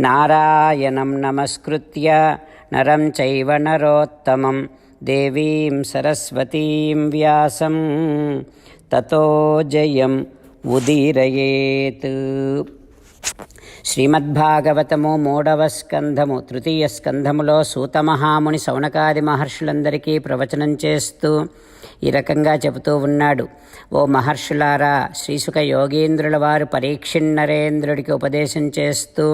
నారాయణం నమస్కృత్య నరం చైవ నరోత్తమం దేవీం సరస్వతీం వ్యాసం తతో జయం ఉదీరయేత్ శ్రీమద్భాగవతము మూడవ స్కంధము తృతీయ స్కంధములో సూతమహాముని సౌనకాది మహర్షులందరికీ ప్రవచనం చేస్తూ ఈ రకంగా చెబుతూ ఉన్నాడు. ఓ మహర్షులారా శ్రీసుఖ యోగీంద్రుల వారు పరీక్షిణ్ నరేంద్రుడికి ఉపదేశం చేస్తూ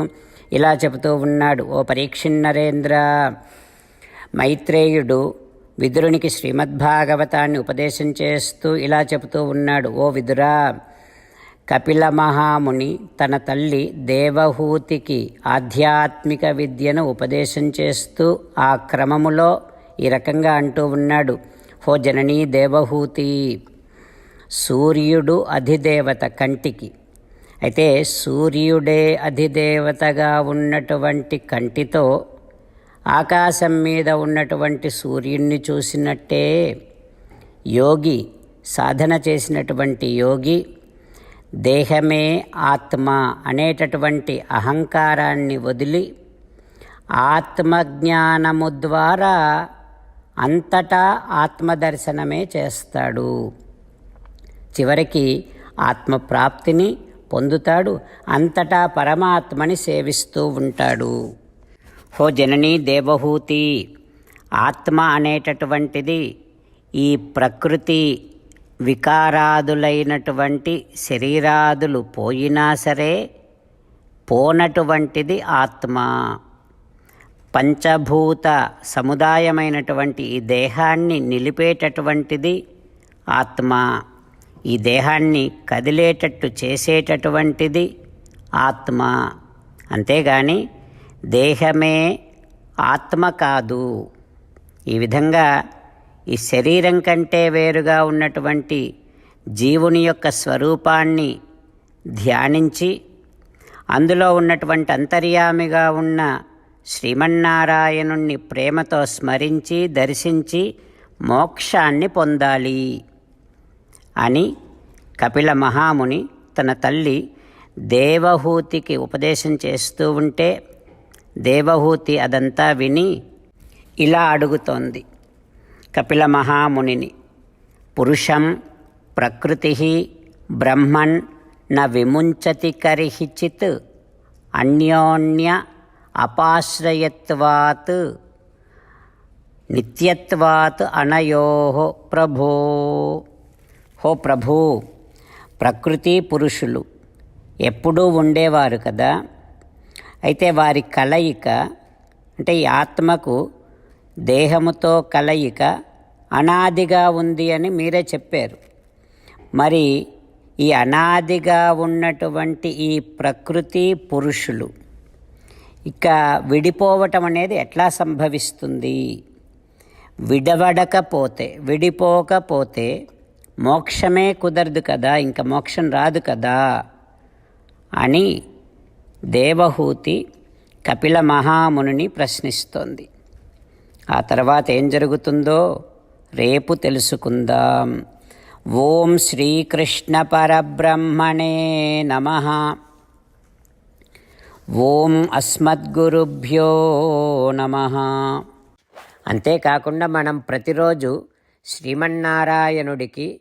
ఇలా చెబుతూ ఉన్నాడు ఓ పరీక్షిన్నరేంద్ర మైత్రేయుడు విదురునికి శ్రీమద్భాగవతాన్ని ఉపదేశం చేస్తూ ఇలా చెబుతూ ఉన్నాడు ఓ విదురా! కపిల మహాముని తన తల్లి దేవహూతికి ఆధ్యాత్మిక విద్యను ఉపదేశం చేస్తూ ఆ క్రమములో ఈ రకంగా అంటూ ఉన్నాడు హో జననీ దేవహూతి! సూర్యుడు అధిదేవత కంటికి అయితే సూర్యుడే అధిదేవతగా ఉన్నటువంటి కంటితో ఆకాశం మీద ఉన్నటువంటి సూర్యుణ్ణి చూసినట్టే యోగి సాధన చేసినటువంటి యోగి దేహమే ఆత్మ అనేటటువంటి అహంకారాన్ని వదిలి ఆత్మజ్ఞానము ద్వారా అంతటా ఆత్మదర్శనమే చేస్తాడు. చివరికి ఆత్మప్రాప్తిని పొందుతాడు. అంతటా పరమాత్మని సేవిస్తూ ఉంటాడు. హో జననీ దేవహూతి! ఆత్మ అనేటటువంటిది ఈ ప్రకృతి వికారాదులైనటువంటి శరీరాదులు పోయినా సరే పోనటువంటిది ఆత్మ. పంచభూత సముదాయమైనటువంటి ఈ దేహాన్ని నిలిపేటటువంటిది ఆత్మ. ఈ దేహాన్ని కదిలేటట్టు చేసేటటువంటిది ఆత్మ. అంతేగాని దేహమే ఆత్మ కాదు. ఈ విధంగా ఈ శరీరం కంటే వేరుగా ఉన్నటువంటి జీవుని యొక్క స్వరూపాన్ని ధ్యానించి అందులో ఉన్నటువంటి అంతర్యామిగా ఉన్న శ్రీమన్నారాయణుణ్ణి ప్రేమతో స్మరించి దర్శించి మోక్షాన్ని పొందాలి. అని కపిల మహాముని తన తల్లి దేవహూతికి ఉపదేశం చేస్తూ ఉంటే దేవహూతి అదంతా విని ఇలా అడుగుతోంది. కపిల మహామునిని పురుషం ప్రకృతి బ్రహ్మన్ న విముంచతి కరిహిచిత్ అన్యోన్య అపాశ్రయత్వాత్ నిత్యత్వాత్ అనయో ప్రభో. హో ప్రభూ ప్రకృతి పురుషులు ఎప్పుడూ ఉండేవారు కదా. అయితే వారి కలయిక అంటే ఈ ఆత్మకు దేహముతో కలయిక అనాదిగా ఉంది అని మీరే చెప్పారు. మరి ఈ అనాదిగా ఉన్నటువంటి ఈ ప్రకృతి పురుషులు ఇక విడిపోవటం అనేది ఎట్లా సంభవిస్తుంది? విడవడకపోతే విడిపోకపోతే మోక్షమే కుదరదు కదా ఇంకా మోక్షం రాదు కదా అని దేవహూతి కపిల మహామునిని ప్రశ్నిస్తోంది. ఆ తర్వాత ఏం జరుగుతుందో రేపు తెలుసుకుందాం. ఓం శ్రీకృష్ణ పరబ్రహ్మణే నమ. ఓం అస్మద్గురుభ్యో నమ. అంతేకాకుండా మనం ప్రతిరోజు శ్రీమన్నారాయణుడికి